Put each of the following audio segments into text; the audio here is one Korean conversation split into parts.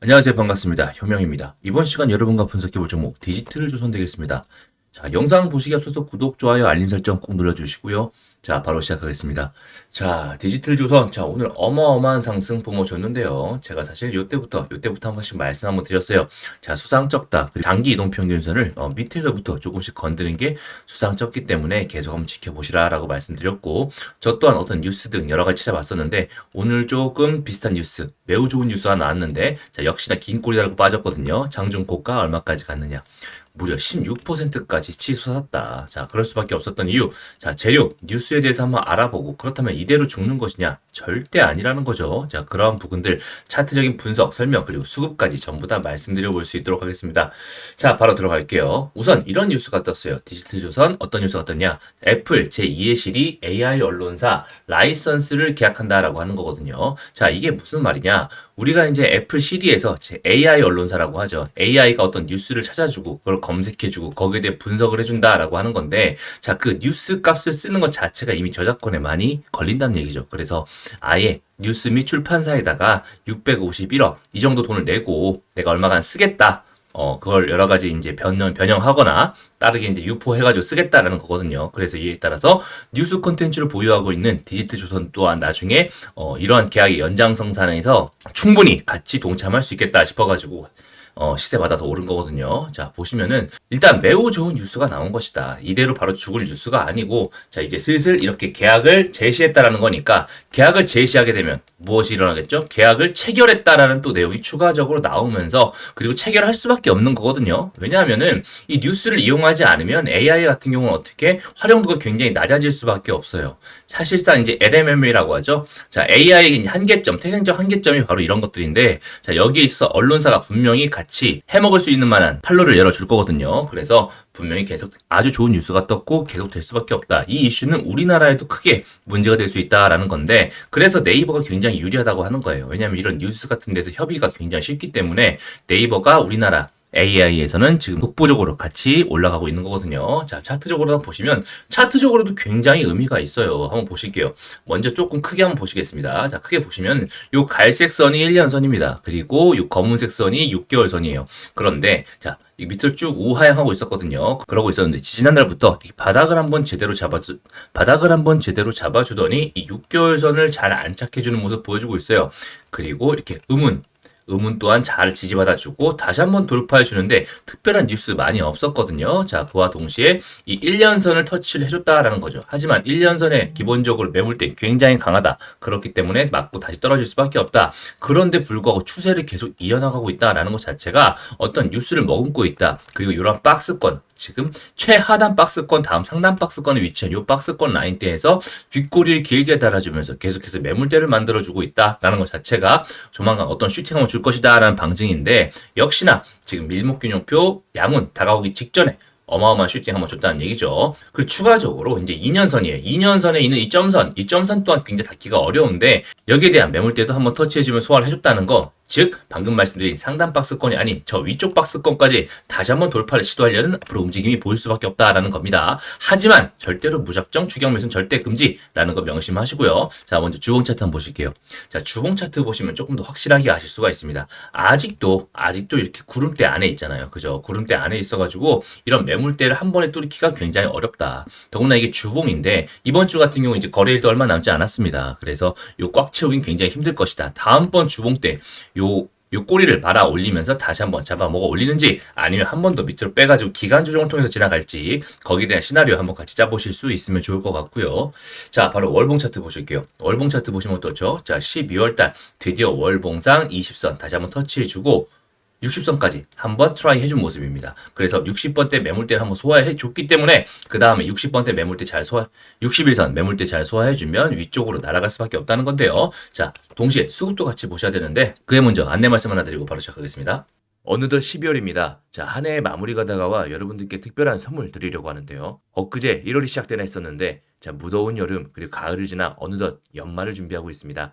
안녕하세요. 반갑습니다. 효명입니다. 이번 시간 여러분과 분석해볼 종목 디지털 조선 되겠습니다. 자, 영상 보시기 앞서서 구독, 좋아요, 알림 설정 꼭 눌러주시고요. 자, 바로 시작하겠습니다. 자, 디지털 조선. 자, 오늘 어마어마한 상승 뿜어줬는데요. 제가 사실 요때부터, 요때부터 한 번씩 말씀 한번 드렸어요. 자, 수상적다. 그리고 장기 이동 평균선을 어, 밑에서부터 조금씩 건드는 게 수상적기 때문에 계속 한번 지켜보시라라고 말씀드렸고, 저 또한 어떤 뉴스 등 여러 가지 찾아봤었는데, 오늘 조금 비슷한 뉴스, 매우 좋은 뉴스가 나왔는데, 자, 역시나 긴 꼬리라고 빠졌거든요. 장중 고가 얼마까지 갔느냐. 무려 16%까지 치솟았다. 자, 그럴 수밖에 없었던 이유. 자, 재료, 뉴스에 대해서 한번 알아보고, 그렇다면 이대로 죽는 것이냐? 절대 아니라는 거죠. 자, 그러한 부분들, 차트적인 분석, 설명, 그리고 수급까지 전부 다 말씀드려 볼 수 있도록 하겠습니다. 자, 바로 들어갈게요. 우선 이런 뉴스가 떴어요. 디지털 조선 어떤 뉴스가 떴냐? 애플 제2의 실이 AI 언론사 라이선스를 계약한다라고 하는 거거든요. 자, 이게 무슨 말이냐? 우리가 이제 애플 CD에서 제 AI 언론사라고 하죠. AI가 어떤 뉴스를 찾아주고 그걸 검색해주고 거기에 대해 분석을 해준다라고 하는 건데 자, 그 뉴스 값을 쓰는 것 자체가 이미 저작권에 많이 걸린다는 얘기죠. 그래서 아예 뉴스 및 출판사에다가 651억 이 정도 돈을 내고 내가 얼마간 쓰겠다. 어, 그걸 여러 가지 이제 변형, 변형하거나 따르게 이제 유포해가지고 쓰겠다라는 거거든요. 그래서 이에 따라서 뉴스 콘텐츠를 보유하고 있는 디지털 조선 또한 나중에 어, 이러한 계약의 연장성산에서 충분히 같이 동참할 수 있겠다 싶어가지고 어, 시세 받아서 오른 거거든요. 자, 보시면은 일단 매우 좋은 뉴스가 나온 것이다. 이대로 바로 죽을 뉴스가 아니고 자, 이제 슬슬 이렇게 계약을 제시했다라는 거니까 계약을 제시하게 되면 무엇이 일어나겠죠? 계약을 체결했다라는 또 내용이 추가적으로 나오면서 그리고 체결할 수밖에 없는 거거든요. 왜냐하면은 이 뉴스를 이용하지 않으면 AI 같은 경우는 어떻게 활용도가 굉장히 낮아질 수밖에 없어요. 사실상 이제 LMM이라고 하죠. 자, AI의 한계점, 태생적 한계점이 바로 이런 것들인데 자, 여기에 있어서 언론사가 분명히 같이 해먹을 수 있는 만한 판로를 열어줄 거거든요. 그래서 분명히 계속 아주 좋은 뉴스가 떴고 계속 될 수밖에 없다. 이 이슈는 우리나라에도 크게 문제가 될 수 있다라는 건데 그래서 네이버가 굉장히 유리하다고 하는 거예요. 왜냐하면 이런 뉴스 같은 데서 협의가 굉장히 쉽기 때문에 네이버가 우리나라 AI에서는 지금 독보적으로 같이 올라가고 있는 거거든요. 자, 차트적으로 보시면 차트적으로도 굉장히 의미가 있어요. 한번 보실게요. 먼저 조금 크게 한번 보시겠습니다. 자, 크게 보시면 요 갈색 선이 1년 선입니다. 그리고 요 검은색 선이 6개월 선이에요. 그런데 자, 이 밑을 쭉 우하향하고 있었거든요. 그러고 있었는데 지난달부터 이 바닥을 한번 제대로 잡아 주 바닥을 한번 제대로 잡아주더니 이 6개월 선을 잘 안 착해주는 모습 보여주고 있어요. 그리고 이렇게 음운 의문 또한 잘 지지받아주고 다시 한번 돌파해주는데 특별한 뉴스 많이 없었거든요. 자, 그와 동시에 이 1년선을 터치를 해줬다라는 거죠. 하지만 1년선에 기본적으로 매물대 굉장히 강하다. 그렇기 때문에 맞고 다시 떨어질 수밖에 없다. 그런데 불구하고 추세를 계속 이어나가고 있다라는 것 자체가 어떤 뉴스를 머금고 있다. 그리고 이런 박스권, 지금 최하단 박스권 다음 상단 박스권에 위치한 이 박스권 라인대에서 뒷꼬리를 길게 달아주면서 계속해서 매물대를 만들어주고 있다라는 것 자체가 조만간 어떤 슈팅함을 줄 것이다라는 방증인데 역시나 지금 밀목균형표 양운 다가오기 직전에 어마어마한 슈팅 한번 줬다는 얘기죠. 그리고 추가적으로 이제 2년선이에요. 2년선에 있는 이 점선, 이 점선 또한 굉장히 닿기가 어려운데 여기에 대한 매물대도 한번 터치해주면 소화를 해줬다는 거 즉 방금 말씀드린 상단 박스권이 아닌 저 위쪽 박스권까지 다시 한번 돌파를 시도하려는 앞으로 움직임이 보일 수밖에 없다라는 겁니다. 하지만 절대로 무작정 추경 매수는 절대 금지라는 거 명심하시고요. 자 먼저 주봉 차트 한번 보실게요. 자 주봉 차트 보시면 조금 더 확실하게 아실 수가 있습니다. 아직도 아직도 이렇게 구름대 안에 있잖아요. 그죠? 구름대 안에 있어가지고 이런 매물대를 한 번에 뚫기가 굉장히 어렵다. 더구나 이게 주봉인데 이번 주 같은 경우 이제 거래일도 얼마 남지 않았습니다. 그래서 요 꽉 채우긴 굉장히 힘들 것이다. 다음번 주봉 때 요, 요 꼬리를 말아 올리면서 다시 한번 잡아 먹어 올리는지 아니면 한 번 더 밑으로 빼가지고 기간 조정을 통해서 지나갈지 거기에 대한 시나리오 한번 같이 짜보실 수 있으면 좋을 것 같고요. 자, 바로 월봉 차트 보실게요. 월봉 차트 보시면 어떻죠? 자, 12월달 드디어 월봉상 20선 다시 한번 터치해주고 60선까지 한번 트라이 해준 모습입니다. 그래서 60번대 매물대를 한번 소화해 줬기 때문에 그 다음에 60번대 매물대 잘 소화, 61선 매물대 잘 소화해주면 위쪽으로 날아갈 수밖에 없다는 건데요. 자, 동시에 수급도 같이 보셔야 되는데 그에 먼저 안내 말씀 하나 드리고 바로 시작하겠습니다. 어느덧 12월입니다. 자, 한 해의 마무리가 다가와 여러분들께 특별한 선물 드리려고 하는데요. 엊그제 1월이 시작되나 했었는데, 자, 무더운 여름, 그리고 가을을 지나 어느덧 연말을 준비하고 있습니다.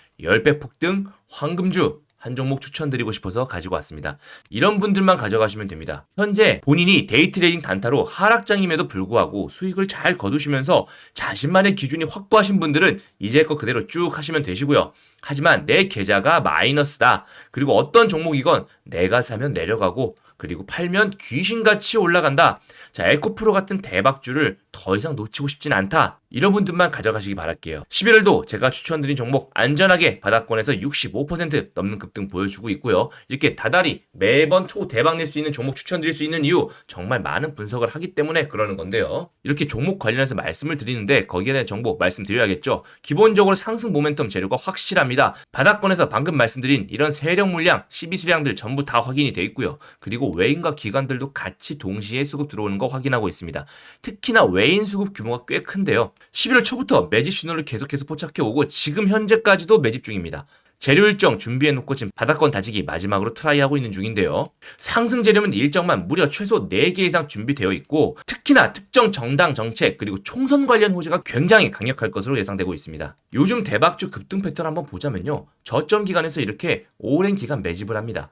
10배 폭등 황금주 한 종목 추천드리고 싶어서 가지고 왔습니다. 이런 분들만 가져가시면 됩니다. 현재 본인이 데이트레이딩 단타로 하락장임에도 불구하고 수익을 잘 거두시면서 자신만의 기준이 확고하신 분들은 이제 거 그대로 쭉 하시면 되시고요. 하지만 내 계좌가 마이너스다. 그리고 어떤 종목이건 내가 사면 내려가고 그리고 팔면 귀신같이 올라간다. 자, 에코프로 같은 대박주를 더 이상 놓치고 싶진 않다. 이런 분들만 가져가시기 바랄게요. 11월도 제가 추천드린 종목 안전하게 바닥권에서 65% 넘는 급등 보여주고 있고요. 이렇게 다달이 매번 초대박 낼 수 있는 종목 추천드릴 수 있는 이유 정말 많은 분석을 하기 때문에 그러는 건데요. 이렇게 종목 관련해서 말씀을 드리는데 거기에 대한 정보 말씀드려야겠죠. 기본적으로 상승 모멘텀 재료가 확실 합니다. 바닥권에서 방금 말씀드린 이런 세력 물량, 12수량들 전부 다 확인이 돼 있고요. 그리고 외인과 기관들도 같이 동시에 수급 들어오는 거 확인하고 있습니다. 특히나 외인 수급 규모가 꽤 큰데요. 11월 초부터 매집 신호를 계속해서 포착해 오고 지금 현재까지도 매집 중입니다. 재료 일정 준비해 놓고 지금 바닥권 다지기 마지막으로 트라이하고 있는 중인데요. 상승 재료는 일정만 무려 최소 4개 이상 준비되어 있고 특히나 특정 정당 정책 그리고 총선 관련 호재가 굉장히 강력할 것으로 예상되고 있습니다. 요즘 대박주 급등 패턴 한번 보자면요. 저점 기간에서 이렇게 오랜 기간 매집을 합니다.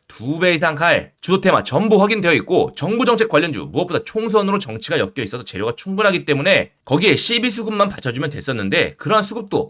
두 배 이상 갈 주도 테마 전부 확인되어 있고 정부 정책 관련주 무엇보다 총선으로 정치가 엮여 있어서 재료가 충분하기 때문에 거기에 CB 수급만 받쳐주면 됐었는데 그러한 수급도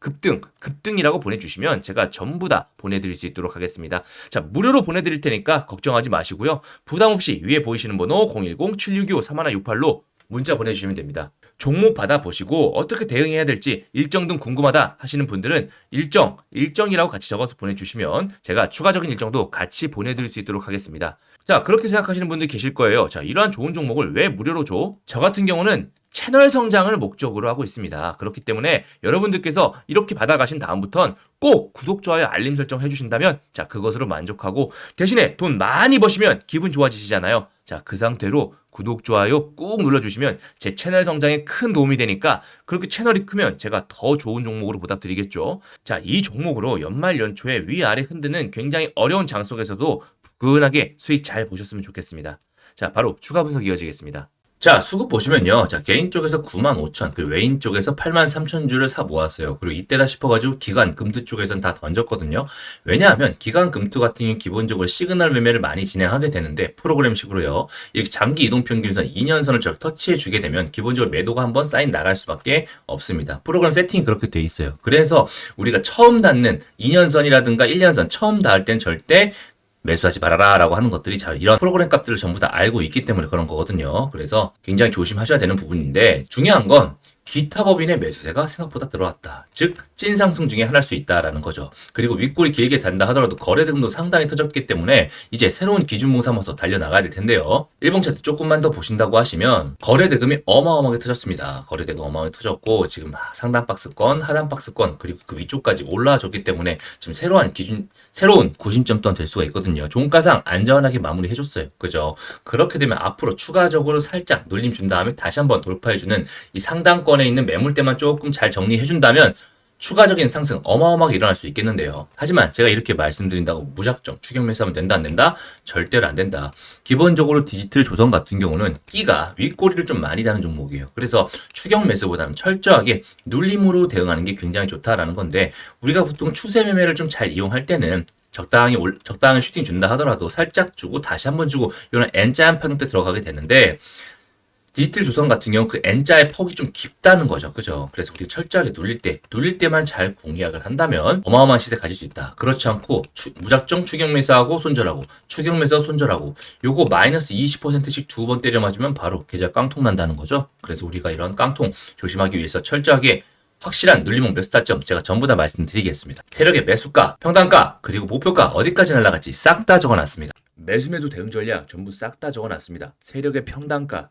급등, 급등이라고 보내주시면 제가 전부 다 보내드릴 수 있도록 하겠습니다. 자, 무료로 보내드릴 테니까 걱정하지 마시고요. 부담 없이 위에 보이시는 번호 010-7625-3168로 문자 보내주시면 됩니다. 종목 받아보시고 어떻게 대응해야 될지 일정 등 궁금하다 하시는 분들은 일정, 일정이라고 같이 적어서 보내주시면 제가 추가적인 일정도 같이 보내드릴 수 있도록 하겠습니다. 자, 그렇게 생각하시는 분들 계실 거예요. 자, 이러한 좋은 종목을 왜 무료로 줘? 저 같은 경우는 채널 성장을 목적으로 하고 있습니다. 그렇기 때문에 여러분들께서 이렇게 받아가신 다음부턴 꼭 구독, 좋아요, 알림 설정 해주신다면 자, 그것으로 만족하고 대신에 돈 많이 버시면 기분 좋아지시잖아요. 자, 그 상태로 구독, 좋아요 꾹 눌러주시면 제 채널 성장에 큰 도움이 되니까 그렇게 채널이 크면 제가 더 좋은 종목으로 보답드리겠죠. 자, 이 종목으로 연말 연초에 위아래 흔드는 굉장히 어려운 장 속에서도 부근하게 수익 잘 보셨으면 좋겠습니다. 자, 바로 추가 분석 이어지겠습니다. 자, 수급 보시면요. 자, 개인 쪽에서 9만 5천, 그 외인 쪽에서 8만 3천 주를 사 모았어요. 그리고 이때다 싶어가지고 기관 금투 쪽에선 다 던졌거든요. 왜냐하면 기관 금투 같은 경우는 기본적으로 시그널 매매를 많이 진행하게 되는데 프로그램식으로요. 이렇게 장기 이동 평균선 2년선을 저 터치해 주게 되면 기본적으로 매도가 한번 사인 나갈 수밖에 없습니다. 프로그램 세팅이 그렇게 돼 있어요. 그래서 우리가 처음 닿는 2년선이라든가 1년선 처음 닿을 땐 절대 매수하지 말아라 라고 하는 것들이 잘 이런 프로그램 값들을 전부 다 알고 있기 때문에 그런 거거든요. 그래서 굉장히 조심하셔야 되는 부분인데 중요한 건 기타 법인의 매수세가 생각보다 들어왔다. 즉, 찐 상승 중에 하나일 수 있다라는 거죠. 그리고 윗골이 길게 단다 하더라도 거래 대금도 상당히 터졌기 때문에 이제 새로운 기준봉 삼아서 달려나가야 될 텐데요. 일봉 차트 조금만 더 보신다고 하시면 거래 대금이 어마어마하게 터졌습니다. 거래 대금 어마어마하게 터졌고 지금 상단 박스권, 하단 박스권 그리고 그 위쪽까지 올라와줬기 때문에 지금 새로운 기준, 새로운 구심점 또한 될 수가 있거든요. 종가상 안전하게 마무리해줬어요. 그죠? 그렇게 되면 앞으로 추가적으로 살짝 눌림 준 다음에 다시 한번 돌파해주는 이 상단권 에 있는 매물대만 조금 잘 정리해준다면 추가적인 상승 어마어마하게 일어날 수 있겠는데요. 하지만 제가 이렇게 말씀드린다고 무작정 추격 매수하면 된다 안 된다? 절대로 안 된다. 기본적으로 디지털 조선 같은 경우는 끼가 윗꼬리를 좀 많이 다는 종목이에요. 그래서 추격 매수보다는 철저하게 눌림으로 대응하는 게 굉장히 좋다라는 건데 우리가 보통 추세 매매를 좀 잘 이용할 때는 적당히 올, 적당한 슈팅 준다 하더라도 살짝 주고 다시 한번 주고 이런 N자 형태 들어가게 되는데 디지털 조선 같은 경우 그 N자의 폭이 좀 깊다는 거죠. 그죠? 그래서 우리 철저하게 눌릴 때, 눌릴 때만 잘 공략을 한다면 어마어마한 시세 가질 수 있다. 그렇지 않고 추- 무작정 추격 매수하고 손절하고 추격 매수 손절하고 요거 마이너스 20%씩 두 번 때려 맞으면 바로 계좌 깡통 난다는 거죠. 그래서 우리가 이런 깡통 조심하기 위해서 철저하게 확실한 눌림목 매수 타점 제가 전부 다 말씀드리겠습니다. 세력의 매수가, 평단가, 그리고 목표가 어디까지 날라갈지 싹 다 적어놨습니다. 매수매도 대응 전략 전부 싹 다 적어놨습니다. 세력의 평단가,